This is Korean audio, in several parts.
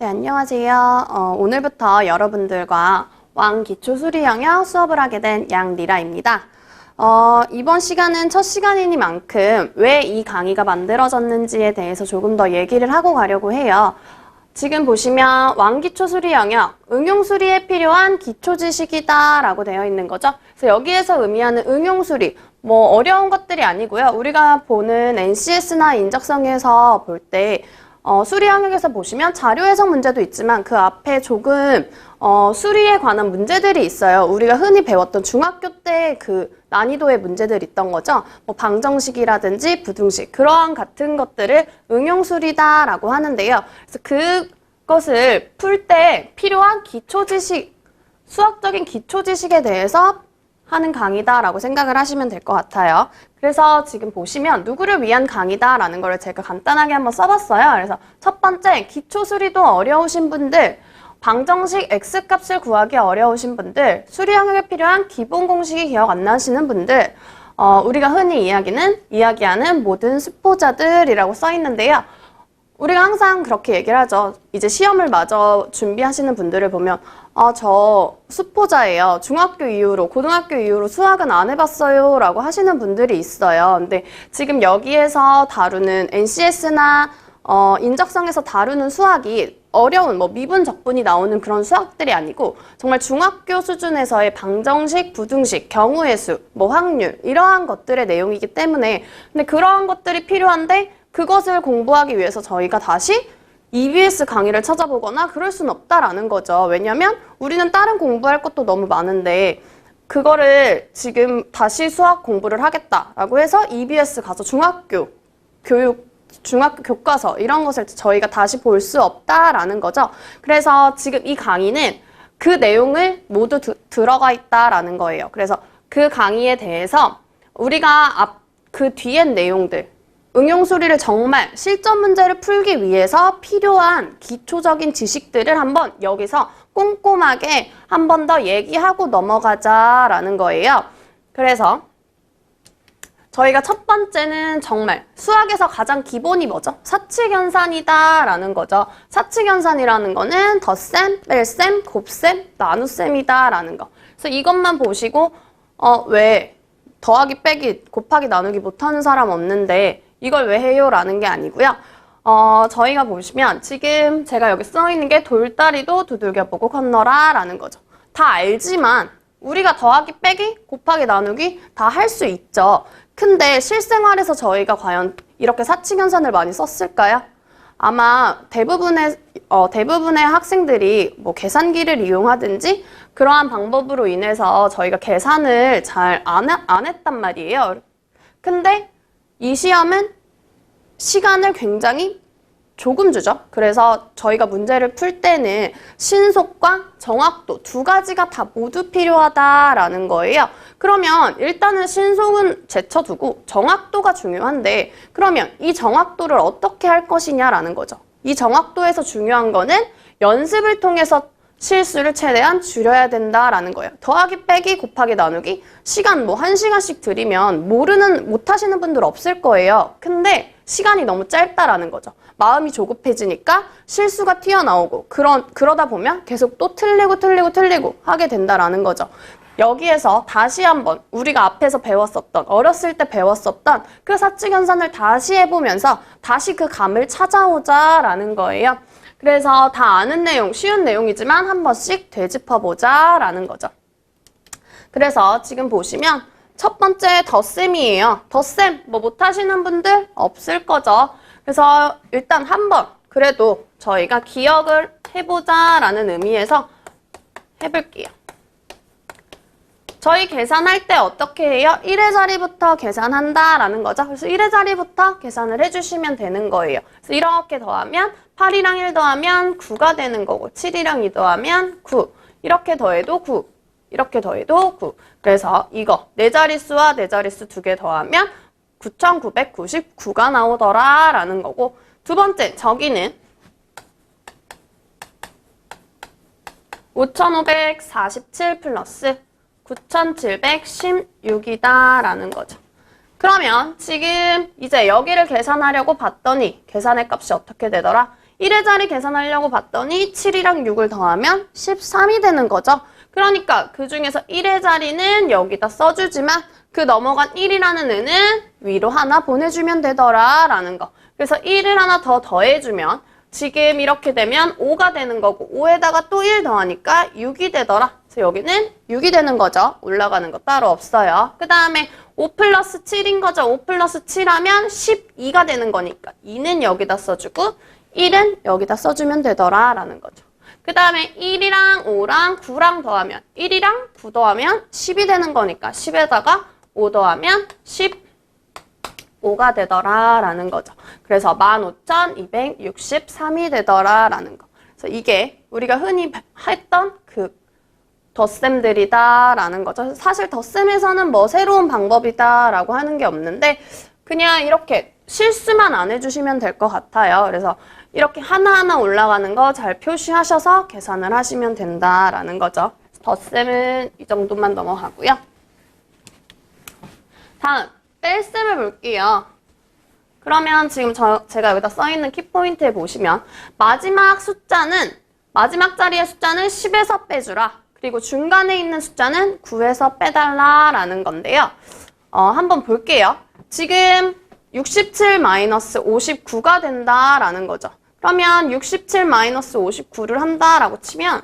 네, 안녕하세요. 어, 오늘부터 여러분들과 왕 기초 수리 영역 수업을 하게 된 양리라입니다. 어, 이번 시간은 첫 시간이니만큼 왜 이 강의가 만들어졌는지에 대해서 조금 더 얘기를 하고 가려고 해요. 지금 보시면 왕기초 수리 영역, 응용 수리에 필요한 기초 지식이다라고 되어 있는 거죠. 그래서 여기에서 의미하는 응용 수리, 뭐 어려운 것들이 아니고요. 우리가 보는 NCS나 인적성에서 볼때 어, 수리 영역에서 보시면 자료 해석 문제도 있지만 그 앞에 조금 어, 수리에 관한 문제들이 있어요. 우리가 흔히 배웠던 중학교 때 그 난이도의 문제들 있던 거죠. 뭐 방정식이라든지 부등식 그러한 같은 것들을 응용 수리다라고 하는데요. 그래서 그것을 풀 때 필요한 기초 지식 수학적인 기초 지식에 대해서 하는 강의다라고 생각을 하시면 될 것 같아요. 그래서 지금 보시면 누구를 위한 강의다라는 거를 제가 간단하게 한번 써봤어요. 그래서 첫 번째 기초 수리도 어려우신 분들, 방정식 x값을 구하기 어려우신 분들, 수리 영역에 필요한 기본 공식이 기억 안 나시는 분들, 어, 우리가 흔히 이야기는 이야기하는 모든 수포자들이라고 써 있는데요. 우리가 항상 그렇게 얘기를 하죠. 이제 시험을 마저 준비하시는 분들을 보면, 아, 저 수포자예요. 중학교 이후로, 고등학교 이후로 수학은 안 해봤어요. 라고 하시는 분들이 있어요. 근데 지금 여기에서 다루는 NCS나 어, 인적성에서 다루는 수학이 어려운 뭐 미분 적분이 나오는 그런 수학들이 아니고 정말 중학교 수준에서의 방정식, 부등식, 경우의 수, 뭐 확률 이러한 것들의 내용이기 때문에 근데 그러한 것들이 필요한데 그것을 공부하기 위해서 저희가 다시 EBS 강의를 찾아보거나 그럴 수는 없다라는 거죠. 왜냐면 우리는 다른 공부할 것도 너무 많은데 그거를 지금 다시 수학 공부를 하겠다라고 해서 EBS 가서 중학교 교육 중학교 교과서 이런 것을 저희가 다시 볼 수 없다라는 거죠. 그래서 지금 이 강의는 그 내용을 모두 드, 들어가 있다라는 거예요. 그래서 그 강의에 대해서 우리가 앞 그 뒤엔 내용들 응용 수리를 정말 실전 문제를 풀기 위해서 필요한 기초적인 지식들을 한번 여기서 꼼꼼하게 한 번 더 얘기하고 넘어가자라는 거예요. 그래서 저희가 첫 번째는 정말 수학에서 가장 기본이 뭐죠? 사칙연산이다 라는 거죠. 사칙연산이라는 거는 덧셈, 뺄셈, 곱셈, 나눗셈이다 라는 거. 그래서 이것만 보시고 어, 왜 더하기, 빼기, 곱하기, 나누기 못하는 사람 없는데 이걸 왜 해요? 라는 게 아니고요. 어, 저희가 보시면 지금 제가 여기 써 있는 게 돌다리도 두들겨보고 건너라 라는 거죠. 다 알지만 우리가 더하기, 빼기, 곱하기, 나누기 다 할 수 있죠. 근데 실생활에서 저희가 과연 이렇게 사칙연산을 많이 썼을까요? 아마 대부분의 어, 대부분의 학생들이 뭐 계산기를 이용하든지 그러한 방법으로 인해서 저희가 계산을 잘 안 안 했단 말이에요. 근데 이 시험은 시간을 굉장히 조금 주죠. 그래서 저희가 문제를 풀 때는 신속과 정확도 두 가지가 다 모두 필요하다라는 거예요. 그러면 일단은 신속은 제쳐두고 정확도가 중요한데 그러면 이 정확도를 어떻게 할 것이냐라는 거죠. 이 정확도에서 중요한 거는 연습을 통해서 실수를 최대한 줄여야 된다라는 거예요. 더하기, 빼기, 곱하기, 나누기 시간 뭐 한 시간씩 들이면 모르는 못 하시는 분들 없을 거예요. 근데 시간이 너무 짧다라는 거죠. 마음이 조급해지니까 실수가 튀어나오고 그런 그러다 보면 계속 또 틀리고 틀리고 틀리고 하게 된다라는 거죠. 여기에서 다시 한번 우리가 앞에서 배웠었던 어렸을 때 배웠었던 그 사칙 연산을 다시 해보면서 다시 그 감을 찾아오자라는 거예요. 그래서 다 아는 내용, 쉬운 내용이지만 한 번씩 되짚어보자 라는 거죠. 그래서 지금 보시면 첫 번째 덧셈이에요. 덧셈 뭐 못하시는 분들 없을 거죠. 그래서 일단 한번 그래도 저희가 기억을 해보자 라는 의미에서 해볼게요. 저희 계산할 때 어떻게 해요? 1의 자리부터 계산한다 라는 거죠. 그래서 1의 자리부터 계산을 해주시면 되는 거예요. 그래서 이렇게 더하면 8이랑 1 더하면 9가 되는 거고 7이랑 2 더하면 9 이렇게 더해도 9 이렇게 더해도 9 그래서 이거 네 자릿수와 네 자릿수 두 개 더하면 9,999가 나오더라 라는 거고 두 번째 저기는 5,547 플러스 9,716이다 라는 거죠. 그러면 지금 이제 여기를 계산하려고 봤더니 계산의 값이 어떻게 되더라? 1의 자리 계산하려고 봤더니 7이랑 6을 더하면 13이 되는 거죠. 그러니까 그 중에서 1의 자리는 여기다 써주지만 그 넘어간 1이라는 의는 위로 하나 보내주면 되더라 라는 거. 그래서 1을 하나 더 더해주면 지금 이렇게 되면 5가 되는 거고 5에다가 또 1 더하니까 6이 되더라. 그래서 여기는 6이 되는 거죠. 올라가는 거 따로 없어요. 그 다음에 5 플러스 7인 거죠. 5 플러스 7 하면 12가 되는 거니까 2는 여기다 써주고 1은 여기다 써주면 되더라 라는 거죠. 그 다음에 1이랑 5랑 9랑 더하면 1이랑 9 더하면 10이 되는 거니까 10에다가 5 더하면 15가 되더라 라는 거죠. 그래서 15,263이 되더라 라는 거. 그래서 이게 우리가 흔히 했던 그 덧셈들이다 라는 거죠. 사실 덧셈에서는 뭐 새로운 방법이다 라고 하는 게 없는데 그냥 이렇게 실수만 안 해주시면 될 것 같아요. 그래서 이렇게 하나하나 올라가는 거 잘 표시하셔서 계산을 하시면 된다라는 거죠. 덧셈은 이 정도만 넘어가고요. 다음, 뺄셈을 볼게요. 그러면 지금 저, 제가 여기다 써있는 키포인트에 보시면 마지막 숫자는 마지막 자리의 숫자는 10에서 빼주라. 그리고 중간에 있는 숫자는 9에서 빼달라라는 건데요. 어, 한번 볼게요. 지금 67 마이너스 59가 된다라는 거죠. 그러면 67 마이너스 59를 한다라고 치면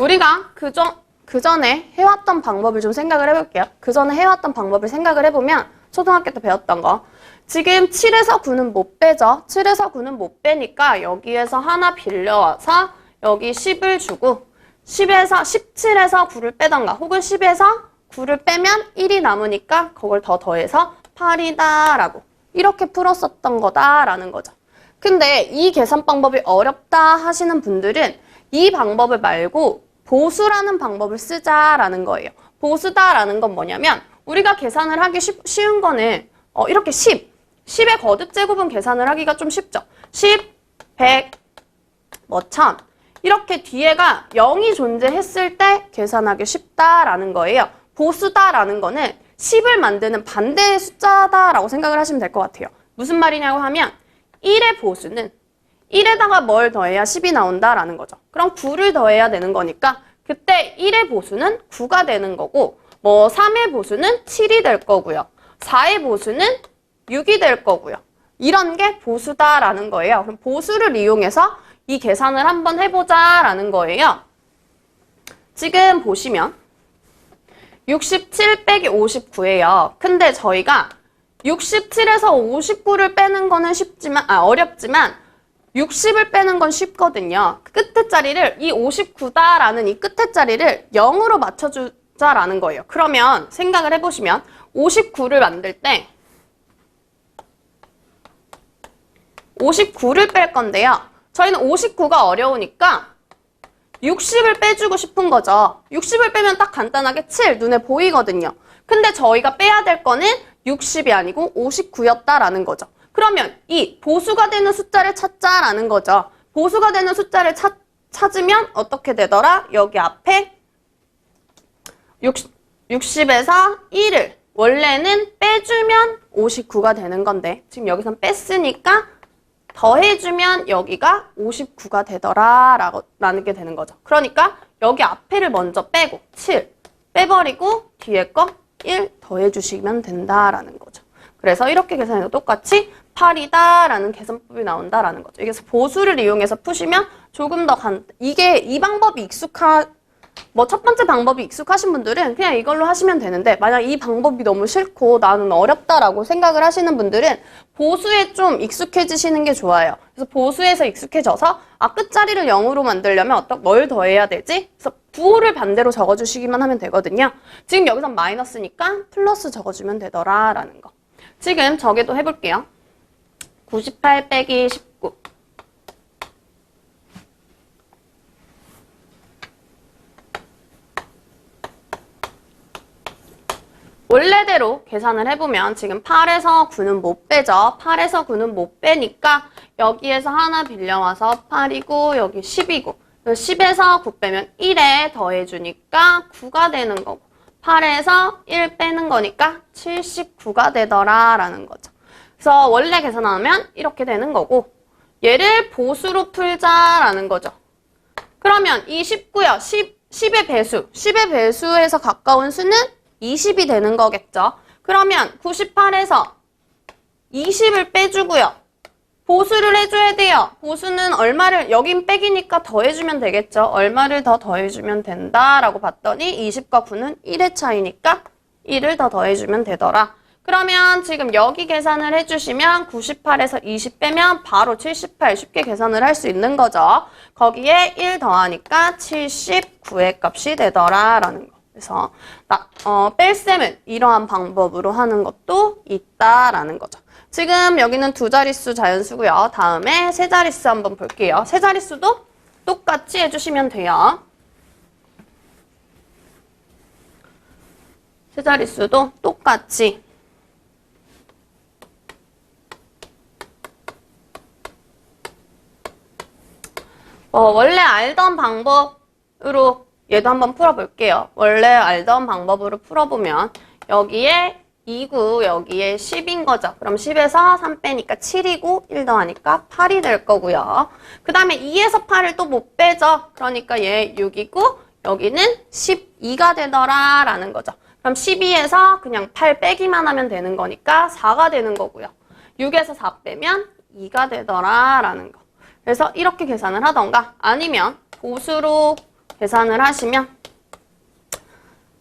우리가 그전 그 전에 해왔던 방법을 좀 생각을 해볼게요. 그 전에 해왔던 방법을 생각을 해보면 초등학교 때 배웠던 거. 지금 7에서 9는 못 빼죠. 7에서 9는 못 빼니까 여기에서 하나 빌려와서 여기 10을 주고 10에서 17에서 9를 빼던가 혹은 10에서 9를 빼면 1이 남으니까 그걸 더 더해서 8이다 라고 이렇게 풀었었던 거다 라는 거죠. 근데 이 계산 방법이 어렵다 하시는 분들은 이 방법을 말고 보수라는 방법을 쓰자라는 거예요. 보수다라는 건 뭐냐면 우리가 계산을 하기 쉽, 쉬운 거는 어, 이렇게 10, 10의 거듭 제곱은 계산을 하기가 좀 쉽죠. 10, 100, 뭐 1000. 이렇게 뒤에가 0이 존재했을 때 계산하기 쉽다라는 거예요. 보수다라는 거는 10을 만드는 반대의 숫자다라고 생각을 하시면 될 것 같아요. 무슨 말이냐고 하면 1의 보수는 1에다가 뭘 더해야 10이 나온다라는 거죠. 그럼 9를 더해야 되는 거니까 그때 1의 보수는 9가 되는 거고 뭐 3의 보수는 7이 될 거고요. 4의 보수는 6이 될 거고요. 이런 게 보수다라는 거예요. 그럼 보수를 이용해서 이 계산을 한번 해보자 라는 거예요. 지금 보시면 67 빼기 59예요. 근데 저희가 67에서 59를 빼는 거는 쉽지만 아 어렵지만 60을 빼는 건 쉽거든요. 끝에 자리를 이 59다라는 이 끝에 자리를 0으로 맞춰주자라는 거예요. 그러면 생각을 해보시면 59를 만들 때 59를 뺄 건데요. 저희는 59가 어려우니까 60을 빼주고 싶은 거죠. 60을 빼면 딱 간단하게 7 눈에 보이거든요. 근데 저희가 빼야 될 거는 60이 아니고 59였다라는 거죠. 그러면 이 보수가 되는 숫자를 찾자라는 거죠. 보수가 되는 숫자를 찾, 찾으면 어떻게 되더라? 여기 앞에 60, 60에서 1을 원래는 빼주면 59가 되는 건데 지금 여기선 뺐으니까 더해주면 여기가 59가 되더라 라고 라는 게 되는 거죠. 그러니까 여기 앞에를 먼저 빼고 7 빼버리고 뒤에 거 1 더해주시면 된다라는 거죠. 그래서 이렇게 계산해도 똑같이 8이다 라는 계산법이 나온다 라는 거죠. 이게 보수를 이용해서 푸시면 조금 더 간, 이게 이 방법이 익숙하, 뭐 첫 번째 방법이 익숙하신 분들은 그냥 이걸로 하시면 되는데 만약 이 방법이 너무 싫고 나는 어렵다라고 생각을 하시는 분들은 보수에 좀 익숙해지시는 게 좋아요. 그래서 보수에서 익숙해져서 아 끝자리를 0으로 만들려면 어떤 뭘 더해야 되지? 그래서 부호를 반대로 적어주시기만 하면 되거든요. 지금 여기선 마이너스니까 플러스 적어주면 되더라라는 거. 지금 저게도 해볼게요. 98 빼기 19. 원래대로 계산을 해보면 지금 8에서 9는 못 빼죠. 8에서 9는 못 빼니까 여기에서 하나 빌려와서 8이고 여기 10이고 10에서 9 빼면 1에 더해주니까 9가 되는 거고 8에서 1 빼는 거니까 79가 되더라 라는 거죠. 그래서 원래 계산하면 이렇게 되는 거고 얘를 보수로 풀자라는 거죠. 그러면 이 19요. 10, 10의 배수. 10의 배수에서 가까운 수는 20이 되는 거겠죠. 그러면 98에서 20을 빼주고요. 보수를 해줘야 돼요. 보수는 얼마를, 여긴 빼기니까 더해주면 되겠죠. 얼마를 더 더해주면 된다라고 봤더니 20과 9는 1의 차이니까 1을 더 더해주면 되더라. 그러면 지금 여기 계산을 해주시면 98에서 20 빼면 바로 78 쉽게 계산을 할 수 있는 거죠. 거기에 1 더하니까 79의 값이 되더라 라는 거. 그래서 나, 어, 뺄셈은 이러한 방법으로 하는 것도 있다라는 거죠. 지금 여기는 두 자릿수 자연수고요. 다음에 세 자릿수 한번 볼게요. 세 자릿수도 똑같이 해주시면 돼요. 세 자릿수도 똑같이 어, 원래 알던 방법으로 얘도 한번 풀어볼게요. 원래 알던 방법으로 풀어보면 여기에 2구 여기에 10인 거죠. 그럼 10에서 3 빼니까 7이고 1 더하니까 8이 될 거고요. 그 다음에 2에서 8을 또 못 빼죠. 그러니까 얘 6이고 여기는 12가 되더라 라는 거죠. 그럼 12에서 그냥 8 빼기만 하면 되는 거니까 4가 되는 거고요. 6에서 4 빼면 2가 되더라 라는 거. 그래서 이렇게 계산을 하던가 아니면 보수로 계산을 하시면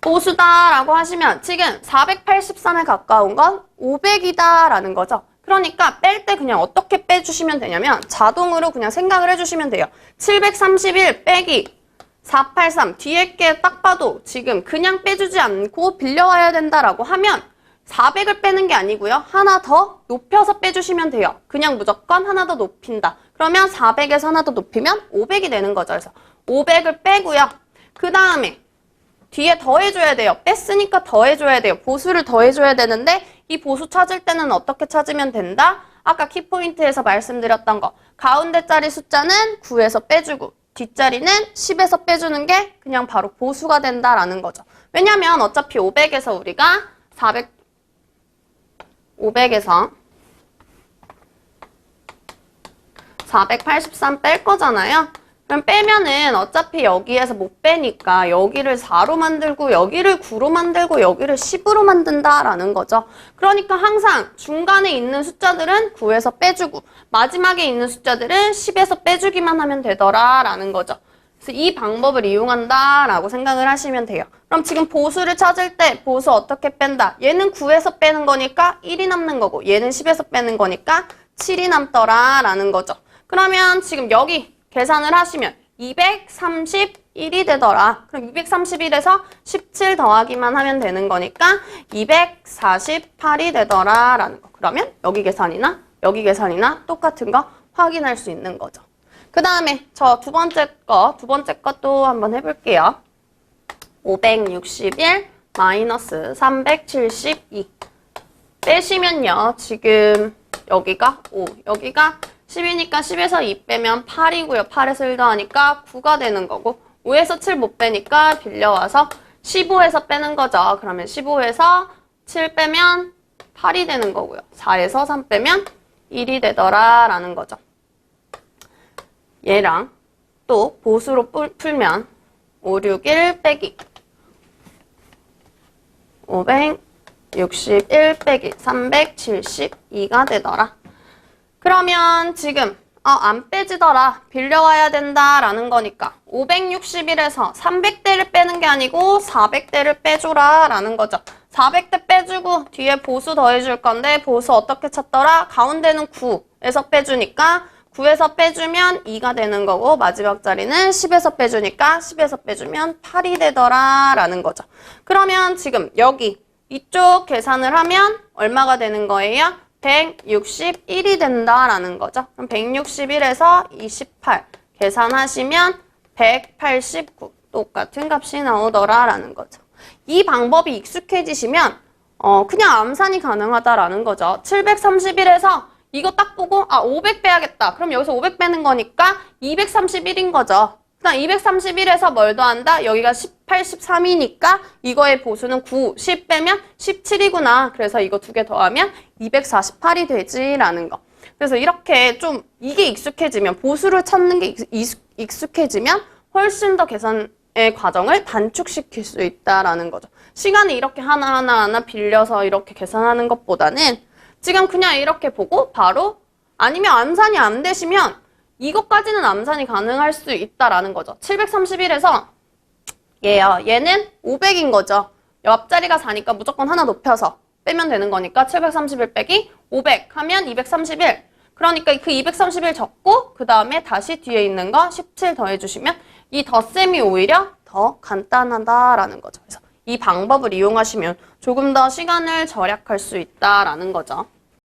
보수다라고 하시면 지금 483에 가까운 건 500이다라는 거죠. 그러니까 뺄 때 그냥 어떻게 빼주시면 되냐면 자동으로 그냥 생각을 해주시면 돼요. 731 빼기 483 뒤에 게 딱 봐도 지금 그냥 빼주지 않고 빌려와야 된다라고 하면 400을 빼는 게 아니고요. 하나 더 높여서 빼주시면 돼요. 그냥 무조건 하나 더 높인다. 그러면 400에서 하나 더 높이면 500이 되는 거죠. 그래서 500을 빼고요. 그 다음에 뒤에 더해줘야 돼요. 뺐으니까 더해줘야 돼요. 보수를 더해줘야 되는데 이 보수 찾을 때는 어떻게 찾으면 된다? 아까 키포인트에서 말씀드렸던 거. 가운데 자리 숫자는 9에서 빼주고 뒷자리는 10에서 빼주는 게 그냥 바로 보수가 된다라는 거죠. 왜냐면 어차피 500에서 우리가 400, 500에서 483 뺄 거잖아요. 그럼 빼면은 어차피 여기에서 못 빼니까 여기를 4로 만들고 여기를 9로 만들고 여기를 10으로 만든다라는 거죠. 그러니까 항상 중간에 있는 숫자들은 9에서 빼주고 마지막에 있는 숫자들은 10에서 빼주기만 하면 되더라라는 거죠. 그래서 이 방법을 이용한다라고 생각을 하시면 돼요. 그럼 지금 보수를 찾을 때 보수 어떻게 뺀다? 얘는 9에서 빼는 거니까 1이 남는 거고 얘는 10에서 빼는 거니까 7이 남더라라는 거죠. 그러면 지금 여기 계산을 하시면 231이 되더라. 그럼 231에서 17 더하기만 하면 되는 거니까 248이 되더라 라는 거. 그러면 여기 계산이나 여기 계산이나 똑같은 거 확인할 수 있는 거죠. 그 다음에 저 두 번째 거, 두 번째 것도 한번 해볼게요. 561 마이너스 372 빼시면요. 지금 여기가 5, 여기가 10이니까 10에서 2 빼면 8이고요. 8에서 1 더하니까 9가 되는 거고 5에서 7 못 빼니까 빌려와서 15에서 빼는 거죠. 그러면 15에서 7 빼면 8이 되는 거고요. 4에서 3 빼면 1이 되더라 라는 거죠. 얘랑 또 보수로 풀- 풀면 5, 6, 1 빼기 561 빼기 372가 되더라. 그러면 지금 어, 안 빼지더라. 빌려와야 된다라는 거니까 561에서 300대를 빼는 게 아니고 400대를 빼줘라 라는 거죠. 400대 빼주고 뒤에 보수 더해줄 건데 보수 어떻게 찾더라? 가운데는 9에서 빼주니까 9에서 빼주면 2가 되는 거고 마지막 자리는 10에서 빼주니까 10에서 빼주면 8이 되더라 라는 거죠. 그러면 지금 여기 이쪽 계산을 하면 얼마가 되는 거예요? 161이 된다라는 거죠. 그럼 161에서 28 계산하시면 189 똑같은 값이 나오더라라는 거죠. 이 방법이 익숙해지시면 어 그냥 암산이 가능하다라는 거죠. 731에서 이거 딱 보고 아 500 빼야겠다. 그럼 여기서 500 빼는 거니까 231인 거죠. 그다음 231에서 뭘 더한다? 여기가 10 83이니까 이거의 보수는 9, 10 빼면 17이구나. 그래서 이거 두 개 더하면 248이 되지라는 거. 그래서 이렇게 좀 이게 익숙해지면 보수를 찾는 게 익숙해지면 훨씬 더 계산의 과정을 단축시킬 수 있다라는 거죠. 시간을 이렇게 하나하나 하나 빌려서 이렇게 계산하는 것보다는 지금 그냥 이렇게 보고 바로 아니면 암산이 안 되시면 이것까지는 암산이 가능할 수 있다라는 거죠. 731에서 얘요. 얘는 500인 거죠. 옆자리가 4니까 무조건 하나 높여서 빼면 되는 거니까 731 빼기 500 하면 231. 그러니까 그 231 적고 그 다음에 다시 뒤에 있는 거 17 더해주시면 이 덧셈이 오히려 더 간단하다라는 거죠. 그래서 이 방법을 이용하시면 조금 더 시간을 절약할 수 있다라는 거죠.